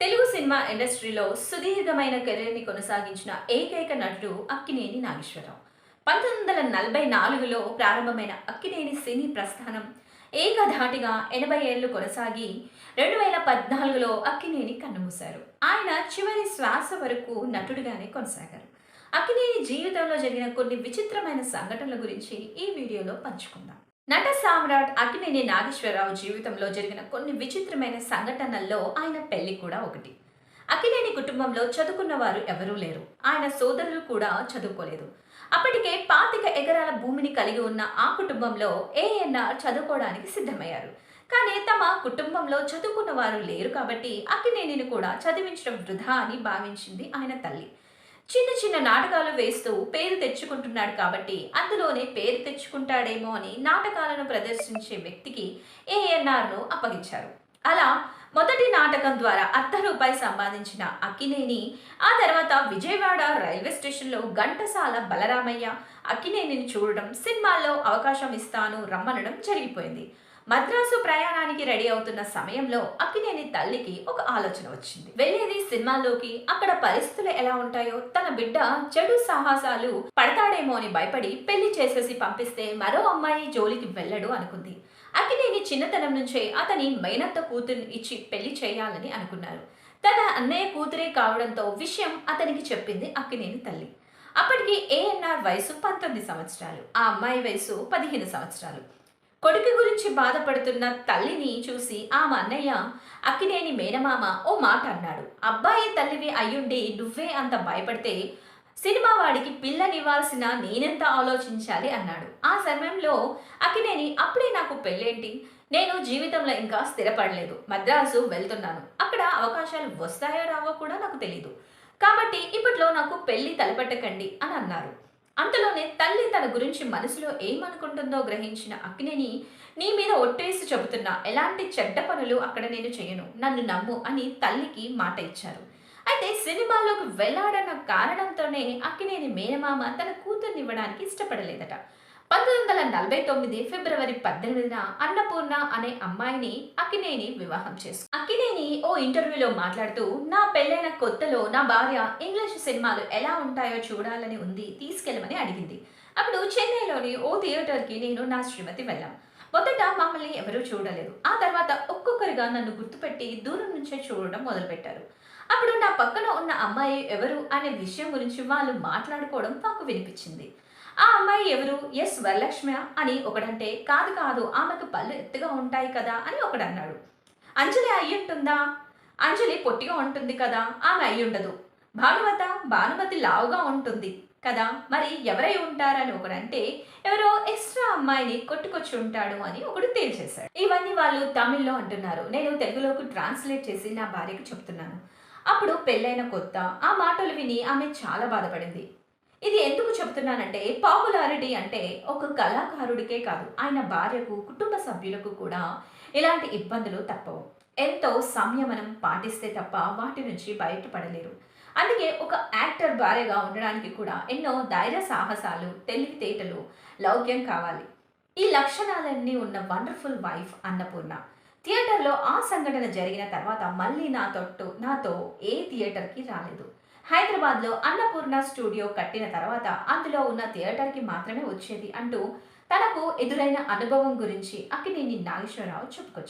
Telugu cinema ఇండస్ట్రీలో సుదీర్ఘమైన కెరీర్ని కొనసాగించిన ఏకైక నటుడు అక్కినేని నాగేశ్వరరావు. పంతొమ్మిది వందల నలభై నాలుగులో ప్రారంభమైన అక్కినేని సినీ ప్రస్థానం ఏకధాటిగా ఎనభై ఏళ్ళు కొనసాగి రెండు వేల పద్నాలుగులో అక్కినేని కన్నుమూశారు. ఆయన చివరి శ్వాస వరకు నటుడిగానే కొనసాగారు. అక్కినేని జీవితంలో జరిగిన కొన్ని విచిత్రమైన సంఘటనల గురించి ఈ వీడియోలో పంచుకుందాం. నట సామ్రాట్ అక్కినేని నాగేశ్వరరావు జీవితంలో జరిగిన కొన్ని విచిత్రమైన సంఘటనల్లో ఆయన పెళ్ళి కూడా ఒకటి. అక్కినేని కుటుంబంలో చదువుకున్న వారు ఎవరూ లేరు. ఆయన సోదరులు కూడా చదువుకోలేదు. అప్పటికే పాతిక ఎకరాల భూమిని కలిగి ఉన్న ఆ కుటుంబంలో ఏఎన్ఆర్ చదువుకోవడానికి సిద్ధమయ్యారు. కానీ తమ కుటుంబంలో చదువుకున్న వారు లేరు కాబట్టి అక్కినేనిని కూడా చదివించడం వృధా అని భావించింది ఆయన తల్లి. చిన్న చిన్న నాటకాలు వేస్తూ పేరు తెచ్చుకుంటున్నాడు కాబట్టి అందులోనే పేరు తెచ్చుకుంటాడేమో అని నాటకాలను ప్రదర్శించే వ్యక్తికి ఏఎన్ఆర్ను అప్పగించారు. అలా మొదటి నాటకం ద్వారా అర్ధ రూపాయి సంపాదించిన అక్కినేని ఆ తర్వాత విజయవాడ రైల్వే స్టేషన్లో ఘంటసాల బలరామయ్య అక్కినేనిని చూడడం సినిమాల్లో అవకాశం ఇస్తాను రమ్మనడం జరిగిపోయింది. మద్రాసు ప్రయాణానికి రెడీ అవుతున్న సమయంలో అక్కినేని తల్లికి ఒక ఆలోచన వచ్చింది. వెళ్ళేది సినిమాల్లోకి అక్కడ పరిస్థితులు ఎలా ఉంటాయో తన బిడ్డ చెడు సాహసాలు పడతాడేమో అని భయపడి పెళ్ళి చేసేసి పంపిస్తే మరో అమ్మాయి జోలికి వెళ్ళడు అనుకుంది. అక్కినేని చిన్నతనం నుంచే అతని మైనత్త కూతురుని ఇచ్చి పెళ్ళి చేయాలని అనుకున్నారు. తన అన్నయ్య కూతురే కావడంతో విషయం అతనికి చెప్పింది అక్కినేని తల్లి. అప్పటికి ఏఎన్ఆర్ వయసు పంతొమ్మిది సంవత్సరాలు ఆ అమ్మాయి వయసు పదిహేను సంవత్సరాలు. కొడుకు గురించి బాధపడుతున్న తల్లిని చూసి ఆమె అన్నయ్య అక్కినేని మేనమామ ఓ మాట అన్నాడు. అబ్బాయి తల్లివి అయ్యుండి నువ్వే అంత భయపడితే సినిమా వాడికి పిల్లనివ్వాల్సిన నేనెంత ఆలోచించాలి? అన్నాడు. ఆ సమయంలో అక్కినేని అప్పుడే నాకు పెళ్ళేంటి? నేను జీవితంలో ఇంకా స్థిరపడలేదు. మద్రాసు వెళ్తున్నాను. అక్కడ అవకాశాలు వస్తాయో రావో కూడా నాకు తెలీదు. కాబట్టి ఇప్పట్లో నాకు పెళ్ళి తలపెట్టకండి అని అన్నారు. అంతలోనే తల్లి తన గురించి మనసులో ఏమనుకుంటుందో గ్రహించిన అక్కినేని నీ మీద ఒట్టేసి చెబుతున్నా ఎలాంటి చెడ్డ పనులు అక్కడ నేను చేయను నన్ను నమ్ము అని తల్లికి మాట ఇచ్చారు. అయితే సినిమాలోకి వెళ్ళాడన్న కారణంతోనే అక్కినేని మేనమామ తన కూతుర్ని ఇవ్వడానికి ఇష్టపడలేదట. పంతొమ్మిది వందల నలభై తొమ్మిది ఫిబ్రవరి పద్దెనిమిదిన అన్నపూర్ణ అనే అమ్మాయిని అక్కినేని వివాహం చేసు అక్కినే ఓ ఇంటర్వ్యూలో మాట్లాడుతూ నా పెళ్ళైన కొత్తలో నా భార్య ఇంగ్లీష్ సినిమాలు ఎలా ఉంటాయో చూడాలని ఉంది తీసుకెళ్ళమని అడిగింది. అప్పుడు చెన్నైలోని ఓ థియేటర్కి నేను నా శ్రీమతి వెళ్ళాం. మొదట మమ్మల్ని ఎవరూ చూడలేదు. ఆ తర్వాత ఒక్కొక్కరిగా నన్ను గుర్తుపెట్టి దూరం నుంచే చూడడం మొదలుపెట్టారు. అప్పుడు నా పక్కన ఉన్న అమ్మాయి ఎవరు అనే విషయం గురించి వాళ్ళు మాట్లాడుకోవడం మాకు వినిపించింది. ఆ అమ్మాయి ఎవరు? ఎస్ వరలక్ష్మి అని ఒకడంటే కాదు కాదు ఆమెకు పళ్ళు ఎత్తుగా ఉంటాయి కదా అని ఒకడన్నాడు అంజలి అయ్యుంటుందా అంజలి పొట్టిగా ఉంటుంది కదా ఆమె అయ్యుండదు భానుమత భానుమతి లావుగా ఉంటుంది కదా మరి ఎవరై ఉంటారని ఒకడంటే ఎవరో ఎక్స్ట్రా అమ్మాయిని కొట్టుకొచ్చి ఉంటాడు అని ఒకడు తేల్చేశాడు. ఇవన్నీ వాళ్ళు తమిళ్ళో అంటున్నారు. నేను తెలుగులోకి ట్రాన్స్లేట్ చేసి నా భార్యకు చెప్తున్నాను. అప్పుడు పెళ్ళైన కొత్త ఆ మాటలు విని ఆమె చాలా బాధపడింది. ఇది ఎందుకు చెప్తున్నానంటే పాపులారిటీ అంటే ఒక కళాకారుడికే కాదు ఆయన భార్యకు కుటుంబ సభ్యులకు కూడా ఇలాంటి ఇబ్బందులు తప్పవు. ఎంతో సంయమనం పాటిస్తే తప్ప వాటి నుంచి బయటపడలేరు. అందుకే ఒక యాక్టర్ భార్యగా ఉండడానికి కూడా ఎన్నో ధైర్య సాహసాలు తెలివితేటలు లౌక్యం కావాలి. ఈ లక్షణాలన్నీ ఉన్న వండర్ఫుల్ వైఫ్ అన్నపూర్ణ. థియేటర్లో ఆ సంఘటన జరిగిన తర్వాత మళ్ళీ నా తొట్టు నాతో ఏ థియేటర్కి రాలేదు. హైదరాబాద్లో అన్నపూర్ణ స్టూడియో కట్టిన తర్వాత అందులో ఉన్న థియేటర్కి మాత్రమే వచ్చేది అంటూ తనకు ఎదురైన అనుభవం గురించి అక్కినేని నాగేశ్వరరావు చెప్పుకొచ్చారు.